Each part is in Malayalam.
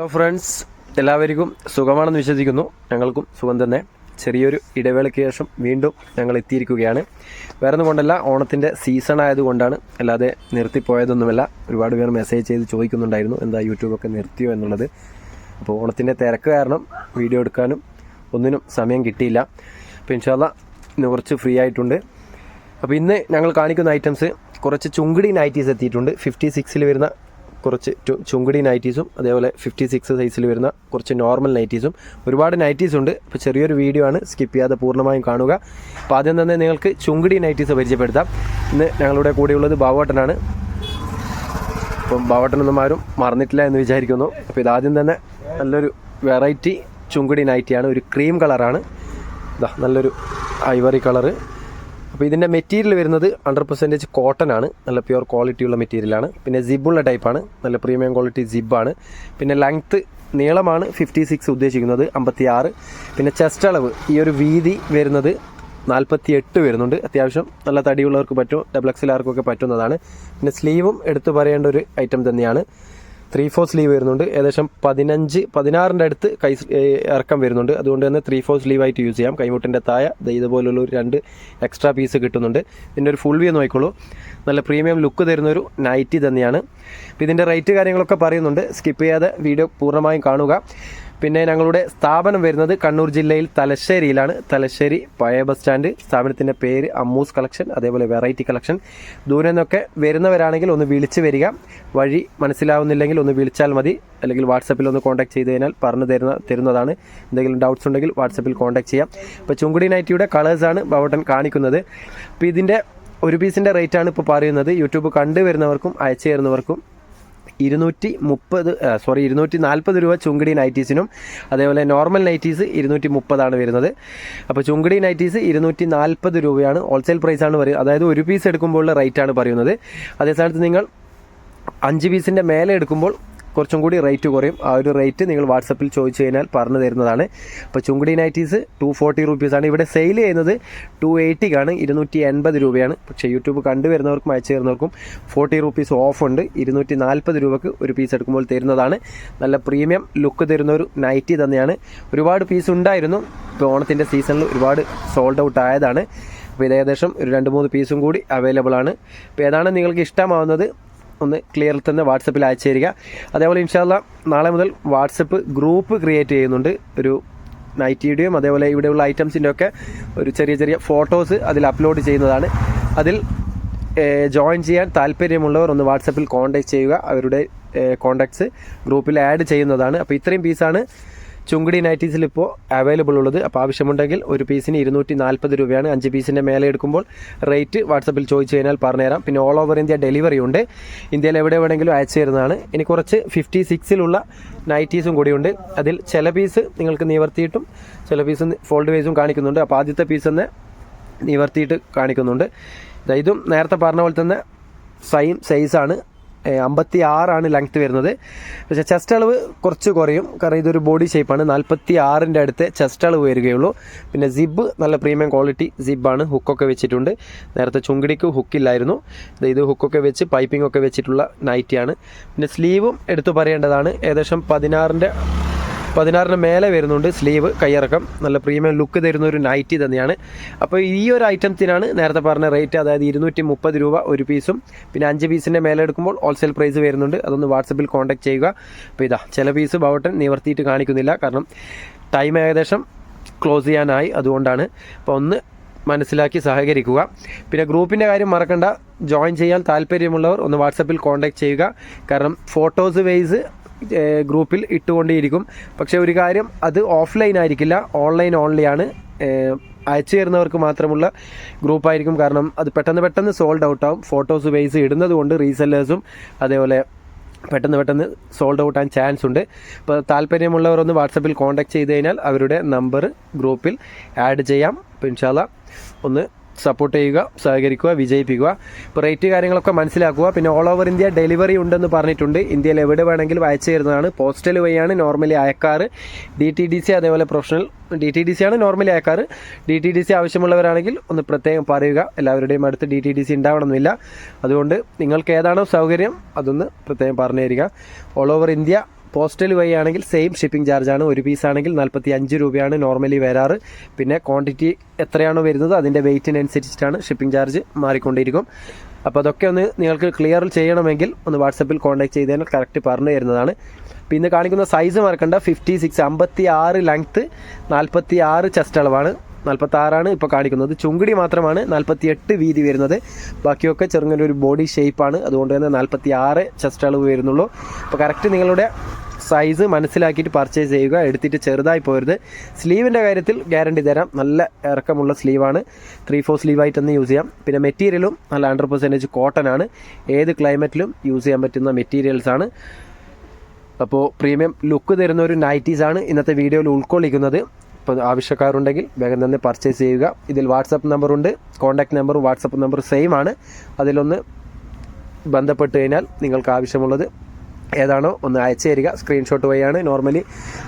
ഹലോ ഫ്രണ്ട്സ് എല്ലാവർക്കും സുഖമാണെന്ന് വിശ്വസിക്കുന്നു. ഞങ്ങൾക്കും സുഖം തന്നെ. ചെറിയൊരു ഇടവേളയ്ക്ക് ശേഷം വീണ്ടും ഞങ്ങൾ എത്തിയിരിക്കുകയാണ്. വേറെ ഒന്നും കൊണ്ടല്ല ഓണത്തിന്റെ സീസൺ ആയതുകൊണ്ടാണ് അല്ലാതെ നിർത്തിപ്പോയതൊന്നുമല്ല. ഒരുപാട് പേർ മെസ്സേജ് ചെയ്ത് ചോദിക്കുന്നുണ്ടായിരുന്നു എന്താ യൂട്യൂബൊക്കെ നിർത്തിയോ എന്നുള്ളത്. അപ്പോൾ ഓണത്തിന്റെ തിരക്ക് കാരണം വീഡിയോ എടുക്കാനും ഒന്നിനും സമയം കിട്ടിയില്ല. അപ്പോൾ ഇൻഷാല്ല ഇന്ന് കുറച്ച് ഫ്രീ ആയിട്ടുണ്ട്. അപ്പോൾ ഇന്ന് ഞങ്ങൾ കാണിക്കുന്ന ഐറ്റംസ് കുറച്ച് ചുങ്കിടി നൈറ്റീസ് എത്തിയിട്ടുണ്ട്. ഫിഫ്റ്റി സിക്സിൽ വരുന്ന കുറച്ച് ചുങ്കുടി നൈറ്റീസും അതേപോലെ ഫിഫ്റ്റി സിക്സ് സൈസിൽ വരുന്ന കുറച്ച് നോർമൽ നൈറ്റീസും ഒരുപാട് നൈറ്റീസ് ഉണ്ട്. അപ്പോൾ ചെറിയൊരു വീഡിയോ ആണ്. സ്കിപ്പ് ചെയ്യാതെ പൂർണമായും കാണുക. അപ്പോൾ ആദ്യം തന്നെ നിങ്ങൾക്ക് ചുങ്കുടി നൈറ്റീസ് പരിചയപ്പെടുത്താം. ഇന്ന് ഞങ്ങളുടെ കൂടെയുള്ളത് ബാവോട്ടനാണ് അപ്പം ബാവട്ടനൊന്നും ആരും മറന്നിട്ടില്ല എന്ന് വിചാരിക്കുന്നു. അപ്പോൾ ഇതാദ്യം തന്നെ നല്ലൊരു വെറൈറ്റി ചുങ്കുടി നൈറ്റിയാണ് ഒരു ക്രീം കളറാണ് ഇതാ നല്ലൊരു ഐവറി കളറ് അപ്പോൾ ഇതിന്റെ മെറ്റീരിയൽ വരുന്നത് ഹൺഡ്രഡ് പെർസെന്റേജ് കോട്ടൺ ആണ്. നല്ല പ്യുവർ ക്വാളിറ്റിയുള്ള മെറ്റീരിയലാണ് പിന്നെ ജിബുള്ള ടൈപ്പാണ് നല്ല പ്രീമിയം ക്വാളിറ്റി ജിബാണ് പിന്നെ ലെങ്ത്ത് നീളമാണ് ഫിഫ്റ്റി സിക്സ് ഉദ്ദേശിക്കുന്നത് അമ്പത്തി ആറ് പിന്നെ ചെസ്റ്റ് അളവ് ഈ ഒരു വീതി വരുന്നത് നാൽപ്പത്തി എട്ട് വരുന്നുണ്ട്. അത്യാവശ്യം നല്ല തടിയുള്ളവർക്ക് പറ്റും ഡബിൾ എക്സിലാർക്കൊക്കെ പറ്റുന്നതാണ്. പിന്നെ സ്ലീവും എടുത്തു പറയേണ്ട ഒരു ഐറ്റം തന്നെയാണ്. ത്രീ ഫോർ സ്ലീവ് വരുന്നുണ്ട്. ഏകദേശം പതിനഞ്ച് പതിനാറിന്റെ അടുത്ത് കൈ ഇറക്കം വരുന്നുണ്ട്. അതുകൊണ്ട് തന്നെ ത്രീ ഫോർ സ്ലീവ് ആയിട്ട് യൂസ് ചെയ്യാം. കൈമുട്ടിന്റെ ദേ ഇതുപോലുള്ള ഒരു രണ്ട് എക്സ്ട്രാ പീസ് കിട്ടുന്നുണ്ട്. ഇതിന്റെ ഒരു ഫുൾ വ്യൂ നോക്കിക്കോളൂ. നല്ല പ്രീമിയം ലുക്ക് തരുന്ന ഒരു നൈറ്റി തന്നെയാണ്. ഇതിന്റെ റേറ്റ് കാര്യങ്ങളൊക്കെ പറയുന്നുണ്ട്. സ്കിപ്പ് ചെയ്യാതെ വീഡിയോ പൂർണമായും കാണുക. പിന്നെ ഞങ്ങളുടെ സ്ഥാപനം വരുന്നത് കണ്ണൂർ ജില്ലയിൽ തലശ്ശേരിയിലാണ്. തലശ്ശേരി പഴയ ബസ് സ്റ്റാൻഡ്. സ്ഥാപനത്തിന്റെ പേര് അമ്മൂസ് കളക്ഷൻ അതേപോലെ വെറൈറ്റി കളക്ഷൻ. ദൂരെ നിന്നൊക്കെ വരുന്നവരാണെങ്കിൽ ഒന്ന് വിളിച്ച് വരിക. വഴി മനസ്സിലാവുന്നില്ലെങ്കിൽ ഒന്ന് വിളിച്ചാൽ മതി. അല്ലെങ്കിൽ വാട്സപ്പിൽ ഒന്ന് കോൺടാക്ട് ചെയ്ത് കഴിഞ്ഞാൽ പറഞ്ഞു തരുന്ന തരുന്നതാണ്. എന്തെങ്കിലും ഡൗട്ട്സ് ഉണ്ടെങ്കിൽ വാട്സപ്പിൽ കോൺടാക്ട് ചെയ്യാം. ഇപ്പോൾ ചുങ്കുടി നൈറ്റിയുടെ കളേഴ്സാണ് ബവട്ടൻ കാണിക്കുന്നത്. അപ്പോൾ ഇതിന്റെ ഒരു പീസിന്റെ റേറ്റാണ് ഇപ്പോൾ പറയുന്നത്. യൂട്യൂബ് കണ്ടുവരുന്നവർക്കും അയച്ചു തരുന്നവർക്കും ഇരുന്നൂറ്റി മുപ്പത് സോറി ഇരുന്നൂറ്റി നാൽപ്പത് രൂപ ചുങ്കടി നൈറ്റീസിനും അതേപോലെ നോർമൽ നൈറ്റീസ് ഇരുന്നൂറ്റി മുപ്പതാണ് വരുന്നത്. അപ്പോൾ ചുങ്കടി നൈറ്റീസ് ഇരുന്നൂറ്റി നാൽപ്പത് രൂപയാണ് ഹോൾസെയിൽ പ്രൈസാണ് പറയുന്നത്. അതായത് ഒരു പീസ് എടുക്കുമ്പോഴുള്ള റേറ്റാണ് പറയുന്നത്. അതേ സ്ഥാനത്ത് നിങ്ങൾ അഞ്ച് പീസിന്റെ മേലെ എടുക്കുമ്പോൾ കുറച്ചും കൂടി റേറ്റ് കുറയും. ആ ഒരു റേറ്റ് നിങ്ങൾ വാട്സപ്പിൽ ചോദിച്ചു കഴിഞ്ഞാൽ പറഞ്ഞു തരുന്നതാണ്. അപ്പോൾ ചുങ്കുടി നൈറ്റീസ് ടു ഫോർട്ടി റുപ്പീസാണ് ഇവിടെ സെയിൽ ചെയ്യുന്നത് ടു എയ്റ്റിക്കാണ് ഇരുന്നൂറ്റി എൺപത് രൂപയാണ്. പക്ഷേ യൂട്യൂബ് കണ്ടുവരുന്നവർക്കും അയച്ചു തരുന്നവർക്കും ഫോർട്ടി റുപ്പീസ് ഓഫ് ഉണ്ട്. ഇരുന്നൂറ്റി നാൽപ്പത് രൂപക്ക് ഒരു പീസ് എടുക്കുമ്പോൾ തരുന്നതാണ്. നല്ല പ്രീമിയം ലുക്ക് തരുന്ന ഒരു നൈറ്റി തന്നെയാണ്. ഒരുപാട് പീസ് ഉണ്ടായിരുന്നു. ഇപ്പോൾ ഓണത്തിന്റെ സീസണിൽ ഒരുപാട് സോൾഡ് ഔട്ട് ആയതാണ്. അപ്പോൾ ഇത് ഏകദേശം ഒരു രണ്ട് മൂന്ന് പീസും കൂടി അവൈലബിൾ ആണ്. അപ്പോൾ ഏതാണ് നിങ്ങൾക്ക് ഇഷ്ടമാവുന്നത്? ഒന്ന് ക്ലിയർ തന്നെ വാട്സപ്പിൽ അയച്ചു തരിക. അതേപോലെ ഇൻഷാല്ല നാളെ മുതൽ വാട്സപ്പ് ഗ്രൂപ്പ് ക്രിയേറ്റ് ചെയ്യുന്നുണ്ട്. ഒരു നൈറ്റിയുടെയും അതേപോലെ ഇവിടെയുള്ള ഐറ്റംസിന്റെ ഒക്കെ ഒരു ചെറിയ ചെറിയ ഫോട്ടോസ് അതിൽ അപ്ലോഡ് ചെയ്യുന്നതാണ്. അതിൽ ജോയിൻ ചെയ്യാൻ താല്പര്യമുള്ളവർ ഒന്ന് വാട്സപ്പിൽ കോൺടാക്ട് ചെയ്യുക. അവരുടെ കോൺടാക്ട്സ് ഗ്രൂപ്പിൽ ആഡ് ചെയ്യുന്നതാണ്. അപ്പോൾ ഇത്രയും പീസാണ് ചുങ്കടി നൈറ്റീസിൽ ഇപ്പോൾ അവൈലബിൾ ഉള്ളത്. അപ്പോൾ ആവശ്യമുണ്ടെങ്കിൽ ഒരു പീസിന് ഇരുന്നൂറ്റി നാൽപ്പത് രൂപയാണ്. അഞ്ച് പീസിന്റെ മേലെ എടുക്കുമ്പോൾ റേറ്റ് വാട്സപ്പിൽ ചോദിച്ചു കഴിഞ്ഞാൽ പറഞ്ഞുതരാം പിന്നെ ഓൾ ഓവർ ഇന്ത്യ ഡെലിവറി ഉണ്ട്. ഇന്ത്യയിൽ എവിടെ വേണമെങ്കിലും അയച്ചു തരുന്നതാണ്. ഇനി കുറച്ച് ഫിഫ്റ്റി സിക്സിലുള്ള നൈറ്റീസും കൂടിയുണ്ട് അതിൽ ചില പീസ് നിങ്ങൾക്ക് നിവർത്തിയിട്ടും ചില പീസ് ഫോൾഡ് വൈസും കാണിക്കുന്നുണ്ട്. അപ്പോൾ ആദ്യത്തെ പീസ് തന്നെ നിവർത്തിയിട്ട് കാണിക്കുന്നുണ്ട്. ഇതും നേരത്തെ പറഞ്ഞ പോലെ തന്നെ സെയിം സൈസാണ് അമ്പത്തി ആറാണ് ലെങ്ത് വരുന്നത്. പക്ഷേ ചെസ്റ്റ് അളവ് കുറച്ച് കുറയും. കാരണം ഇതൊരു ബോഡി ഷേപ്പാണ് നാൽപ്പത്തി ആറിന്റെ അടുത്ത് ചെസ്റ്റ് അളവ് വരികയുള്ളൂ. പിന്നെ സിബ് നല്ല പ്രീമിയം ക്വാളിറ്റി സിബാണ് ഹുക്കൊക്കെ വെച്ചിട്ടുണ്ട്. നേരത്തെ ചുങ്കിടിക്ക് ഹുക്കില്ലായിരുന്നു ഇത് ഹുക്കൊക്കെ വെച്ച് പൈപ്പിംഗ് ഒക്കെ വെച്ചിട്ടുള്ള നൈറ്റിയാണ് പിന്നെ സ്ലീവും എടുത്തു പറയേണ്ടതാണ്. ഏകദേശം പതിനാറിന്റെ പതിനാറിന് മേലെ വരുന്നുണ്ട്. സ്ലീവ് കയ്യിറക്കം നല്ല പ്രീമിയം ലുക്ക് തരുന്ന ഒരു നൈറ്റി തന്നെയാണ്. അപ്പോൾ ഈ ഒരു ഐറ്റത്തിനാണ് നേരത്തെ പറഞ്ഞ റേറ്റ് അതായത് ഇരുന്നൂറ്റി മുപ്പത് രൂപ ഒരു പീസും. പിന്നെ അഞ്ച് പീസിന്റെ മേലെ എടുക്കുമ്പോൾ ഹോൾസെയിൽ പ്രൈസ് വരുന്നുണ്ട്. അതൊന്ന് വാട്സപ്പിൽ കോൺടാക്ട് ചെയ്യുക. അപ്പോൾ ഇതാ ചില പീസ് ബൗട്ടൻ നിവർത്തിയിട്ട് കാണിക്കുന്നില്ല. കാരണം ടൈം ഏകദേശം ക്ലോസ് ചെയ്യാനായി അതുകൊണ്ടാണ്. അപ്പോൾ ഒന്ന് മനസ്സിലാക്കി സഹകരിക്കുക. പിന്നെ ഗ്രൂപ്പിന്റെ കാര്യം മറക്കണ്ട. ജോയിൻ ചെയ്യാൻ താല്പര്യമുള്ളവർ ഒന്ന് വാട്സപ്പിൽ കോൺടാക്ട് ചെയ്യുക. കാരണം ഫോട്ടോസ് വൈസ് ഗ്രൂപ്പിൽ ഇട്ടുകൊണ്ടേയിരിക്കും. പക്ഷേ ഒരു കാര്യം അത് ഓഫ്ലൈൻ ആയിരിക്കില്ല. ഓൺലൈൻ ഓൺലിയാണ് അയച്ചു തരുന്നവർക്ക് മാത്രമുള്ള ഗ്രൂപ്പായിരിക്കും. കാരണം അത് പെട്ടെന്ന് പെട്ടെന്ന് സോൾഡ് ഔട്ട് ആവും. ഫോട്ടോസ് ബേസ് ഇടുന്നത് കൊണ്ട് റീസെല്ലേഴ്സും അതേപോലെ പെട്ടെന്ന് പെട്ടെന്ന് സോൾഡ് ഔട്ട് ആൻ ചാൻസ് ഉണ്ട്. അപ്പോൾ താല്പര്യമുള്ളവർ ഒന്ന് വാട്സപ്പിൽ കോൺടാക്ട് ചെയ്ത് കഴിഞ്ഞാൽ അവരുടെ നമ്പർ ഗ്രൂപ്പിൽ ആഡ് ചെയ്യാം. അപ്പോൾ ഇൻഷാല്ല ഒന്ന് സപ്പോർട്ട് ചെയ്യുക സഹകരിക്കുക വിജയിപ്പിക്കുക. ഇപ്പോൾ റേറ്റ് കാര്യങ്ങളൊക്കെ മനസ്സിലാക്കുക. പിന്നെ ഓൾ ഓവർ ഇന്ത്യ ഡെലിവറി ഉണ്ടെന്ന് പറഞ്ഞിട്ടുണ്ട്. ഇന്ത്യയിൽ എവിടെ വേണമെങ്കിലും അയച്ചു തരുന്നതാണ്. പോസ്റ്റൽ വഴിയാണ് നോർമലി അയക്കാറ്. ഡി ടി ഡി സി അതേപോലെ professional D T D C ആണ് നോർമലി അയക്കാറ്. ഡി ടി ഡി സി ആവശ്യമുള്ളവരാണെങ്കിൽ ഒന്ന് പ്രത്യേകം പറയുക. എല്ലാവരുടെയും അടുത്ത് ഡി ടി ഡി സി ഉണ്ടാവണമെന്നില്ല. അതുകൊണ്ട് നിങ്ങൾക്ക് ഏതാണോ സൗകര്യം അതൊന്ന് പ്രത്യേകം പറഞ്ഞു തരിക ഓൾ ഓവർ ഇന്ത്യ പോസ്റ്റൽ വഴി ആണെങ്കിൽ സെയിം ഷിപ്പിംഗ് ചാർജാണ് ഒരു പീസ് ആണെങ്കിൽ നാൽപ്പത്തി അഞ്ച് രൂപയാണ് നോർമലി വരാറ്. പിന്നെ ക്വാണ്ടിറ്റി എത്രയാണോ വരുന്നത് അതിന്റെ വെയിറ്റിനനുസരിച്ചിട്ടാണ് ഷിപ്പിംഗ് ചാർജ് മാറിക്കൊണ്ടിരിക്കും. അപ്പോൾ അതൊക്കെ ഒന്ന് നിങ്ങൾക്ക് ക്ലിയർ ചെയ്യണമെങ്കിൽ ഒന്ന് വാട്സപ്പിൽ കോൺടാക്ട് ചെയ്തതിനാൽ കറക്റ്റ് പറഞ്ഞു തരുന്നതാണ്. പിന്നെ കാണിക്കുന്ന സൈസ് മറക്കണ്ട. ഫിഫ്റ്റി സിക്സ് അമ്പത്തി ആറ് ലെങ്ത്ത് നാൽപ്പത്തി ആറ് ചെസ്റ്റ് അളവാണ്. നാൽപ്പത്തി ആറാണ് ഇപ്പോൾ കാണിക്കുന്നത്. ചുങ്കിടി മാത്രമാണ് നാൽപ്പത്തി എട്ട് വീതി വരുന്നത്. ബാക്കിയൊക്കെ ചെറുങ്ങനെ ഒരു ബോഡി ഷേപ്പാണ് അതുകൊണ്ട് തന്നെ നാൽപ്പത്തി ആറ് ചെസ്റ്റ് അളവ് വരുന്നുള്ളൂ. അപ്പോൾ കറക്റ്റ് നിങ്ങളുടെ സൈസ് മനസ്സിലാക്കിയിട്ട് പർച്ചേസ് ചെയ്യുക. എടുത്തിട്ട് ചെറുതായി പോരുത്. സ്ലീവിന്റെ കാര്യത്തിൽ ഗ്യാരണ്ടി തരാം. നല്ല ഇറക്കമുള്ള സ്ലീവാണ്. ത്രീ ഫോർ സ്ലീവായിട്ട് തന്നെ യൂസ് ചെയ്യാം. പിന്നെ മെറ്റീരിയലും നല്ല ഹൺഡ്രഡ് പെർസെന്റേജ് കോട്ടൺ ആണ്. ഏത് ക്ലൈമറ്റിലും യൂസ് ചെയ്യാൻ പറ്റുന്ന മെറ്റീരിയൽസ് ആണ്. അപ്പോൾ പ്രീമിയം ലുക്ക് തരുന്ന ഒരു നൈറ്റീസ് ആണ് ഇന്നത്തെ വീഡിയോയിൽ ഉൾക്കൊള്ളിക്കുന്നത്. ഇപ്പോൾ ആവശ്യക്കാരുണ്ടെങ്കിൽ വേഗം തന്നെ പർച്ചേസ് ചെയ്യുക. ഇതിൽ WhatsApp നമ്പറുണ്ട് contact number WhatsApp number same ആണ്. അതിലൊന്ന് ബന്ധപ്പെട്ട് കഴിഞ്ഞാൽ നിങ്ങൾക്ക് ആവശ്യമുള്ളത് ഏതാണോ ഒന്ന് അയച്ചു തരിക. സ്ക്രീൻഷോട്ട് വഴിയാണ് നോർമലി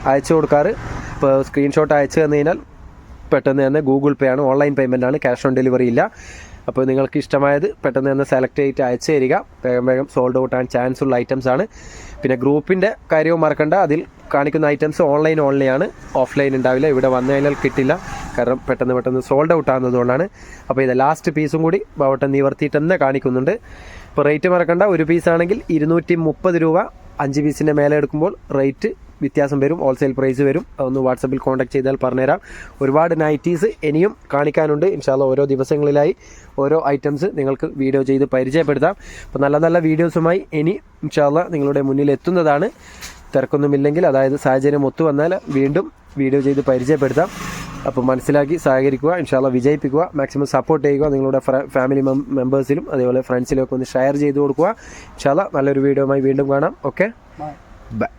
അയച്ചു കൊടുക്കാറ്. ഇപ്പോൾ സ്ക്രീൻഷോട്ട് അയച്ചു തന്നു കഴിഞ്ഞാൽ പെട്ടെന്ന് തന്നെ ഗൂഗിൾ പേ ആണ് ഓൺലൈൻ പേയ്മെന്റ് ആണ് ക്യാഷ് ഓൺ ഡെലിവറി ഇല്ല. അപ്പോൾ നിങ്ങൾക്ക് ഇഷ്ടമായത് പെട്ടെന്ന് തന്നെ സെലക്ട് ചെയ്തിട്ട് അയച്ചു തരിക. വേഗം വേഗം സോൾഡ് ഔട്ട് ആകാൻ ചാൻസ് ഉള്ള ഐറ്റംസ് ആണ്. പിന്നെ ഗ്രൂപ്പിന്റെ കാര്യവും മറക്കണ്ട. അതിൽ കാണിക്കുന്ന ഐറ്റംസ് ഓൺലൈൻ ഓൺലി ആണ്. ഓഫ്ലൈൻ ഉണ്ടാവില്ല. ഇവിടെ വന്നു കഴിഞ്ഞാൽ കിട്ടില്ല. കാരണം പെട്ടെന്ന് പെട്ടെന്ന് സോൾഡ് ഔട്ട് ആകുന്നതുകൊണ്ടാണ് അപ്പോൾ ഇത് ലാസ്റ്റ് പീസും കൂടി ബാവട്ടൻ നിവർത്തിയിട്ട് തന്നെ കാണിക്കുന്നുണ്ട്. ഇപ്പോൾ റേറ്റ് മറക്കണ്ട. ഒരു പീസാണെങ്കിൽ ഇരുന്നൂറ്റി മുപ്പത് രൂപ അഞ്ച് പീസിന്റെ മേലെ എടുക്കുമ്പോൾ റേറ്റ് വ്യത്യാസം വരും. ഹോൾസെയിൽ പ്രൈസ് വരും. അതൊന്ന് വാട്സപ്പിൽ കോൺടാക്ട് ചെയ്താൽ പറഞ്ഞുതരാം. ഒരുപാട് നൈറ്റീസ് ഇനിയും കാണിക്കാനുണ്ട്. ഇൻഷാല്ല ഓരോ ദിവസങ്ങളിലായി ഓരോ ഐറ്റംസ് നിങ്ങൾക്ക് വീഡിയോ ചെയ്ത് പരിചയപ്പെടുത്താം. അപ്പോൾ നല്ല നല്ല വീഡിയോസുമായി ഇനി ഇൻഷാല്ല നിങ്ങളുടെ മുന്നിൽ എത്തുന്നതാണ്. തിരക്കൊന്നുമില്ലെങ്കിൽ അതായത് സാഹചര്യം ഒത്തു വന്നാൽ വീണ്ടും വീഡിയോ ചെയ്ത് പരിചയപ്പെടുത്താം. അപ്പോൾ മനസ്സിലാക്കി സഹകരിക്കുക ഇൻഷാല്ല വിജയിപ്പിക്കുക മാക്സിമം സപ്പോർട്ട് ചെയ്യുക നിങ്ങളുടെ ഫാമിലി മെമ്പേഴ്സിലും അതേപോലെ ഫ്രണ്ട്സിലും ഒക്കെ ഒന്ന് ഷെയർ ചെയ്ത് കൊടുക്കുക. ഇൻഷാല്ല നല്ലൊരു വീഡിയോയുമായി വീണ്ടും കാണാം. Okay bye